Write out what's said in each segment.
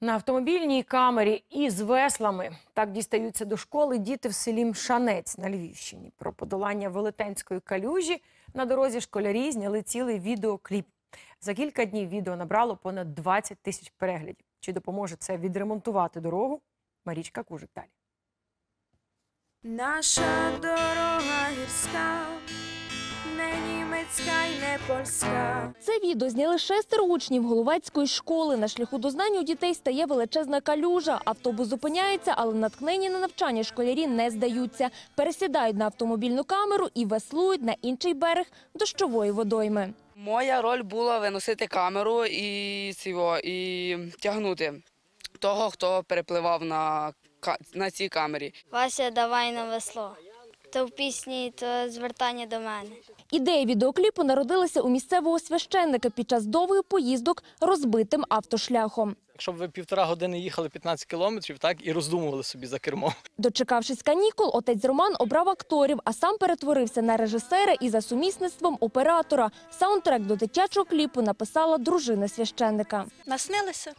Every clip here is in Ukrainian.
На автомобільній камері із веслами так дістаються до школи діти в селі Мшанець на Львівщині. Про подолання велетенської калюжі на дорозі школярі зняли цілий відеокліп. За кілька днів відео набрало понад 20 тисяч переглядів. Чи допоможе це відремонтувати дорогу? Марічка Кужик далі. Наша дорога гірська, не німецька й не польська. Це відео зняли шестеро учнів Головецької школи. На шляху до знань у дітей стає величезна калюжа. Автобус зупиняється, але наткнені на навчання школярі не здаються. Пересідають на автомобільну камеру і веслують на інший берег дощової водойми. Моя роль була виносити камеру і цього, і тягнути того, хто перепливав на, на цій камері. Вася, давай на весло. То в пісні, то звертання до мене. Ідея відеокліпу народилася у місцевого священника під час довгих поїздок розбитим автошляхом. Якщо б ви півтора години їхали 15 кілометрів, так і роздумували собі за кермом. Дочекавшись канікул, отець Роман обрав акторів, а сам перетворився на режисера і за сумісництвом оператора. Саундтрек до дитячого кліпу написала дружина священника. Наснилися.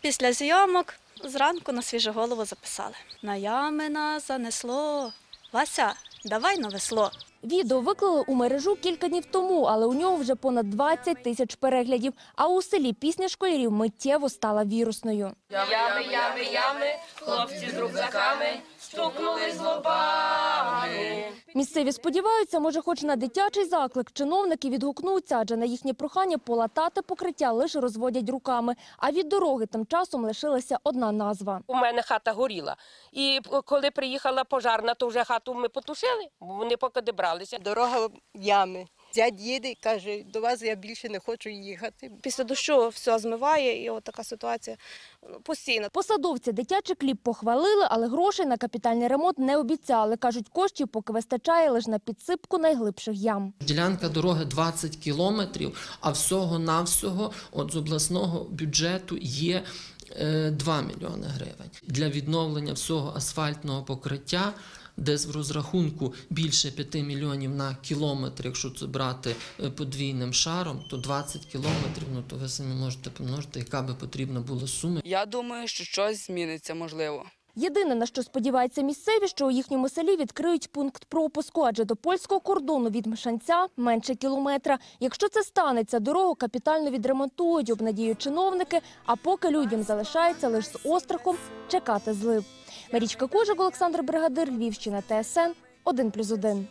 Після зйомок зранку на свіжу голову записали. На ями нас занесло. Вася, давай на весло. Відео виклали у мережу кілька днів тому, але у нього вже понад 20 тисяч переглядів. А у селі пісня школярів миттєво стала вірусною. Ями, ями, ями, хлопці з рюкзаками стукнули з лобами. Місцеві сподіваються, може, хоч на дитячий заклик чиновники відгукнуться, адже на їхнє прохання полатати покриття лише розводять руками. А від дороги тим часом лишилася одна назва. У мене хата горіла. І коли приїхала пожарна, то вже хату ми потушили, вони поки добралися. Дорога в ями. Дядь їде і каже, до вас я більше не хочу їхати. Після дощу все змиває, і от така ситуація ну, постійно. Посадовці дитячий кліп похвалили, але грошей на капітальний ремонт не обіцяли. Кажуть, коштів поки вистачає лише на підсипку найглибших ям. Ділянка дороги 20 кілометрів, а всього-навсього от з обласного бюджету є е, 2 мільйони гривень. Для відновлення всього асфальтного покриття десь в розрахунку більше 5 мільйонів на кілометр, якщо це брати е, подвійним шаром, то 20 кілометрів, ну то ви самі можете помножити, яка би потрібна була сума. Я думаю, що щось зміниться, можливо. Єдине, на що сподіваються місцеві, що у їхньому селі відкриють пункт пропуску, адже до польського кордону від Мшанця менше кілометра. Якщо це станеться, дорогу капітально відремонтують, обнадіють чиновники, а поки людям залишається лише з острахом чекати злив. Марічка Кожик, Олександр Бригадир, Львівщина, ТСН 1+,1.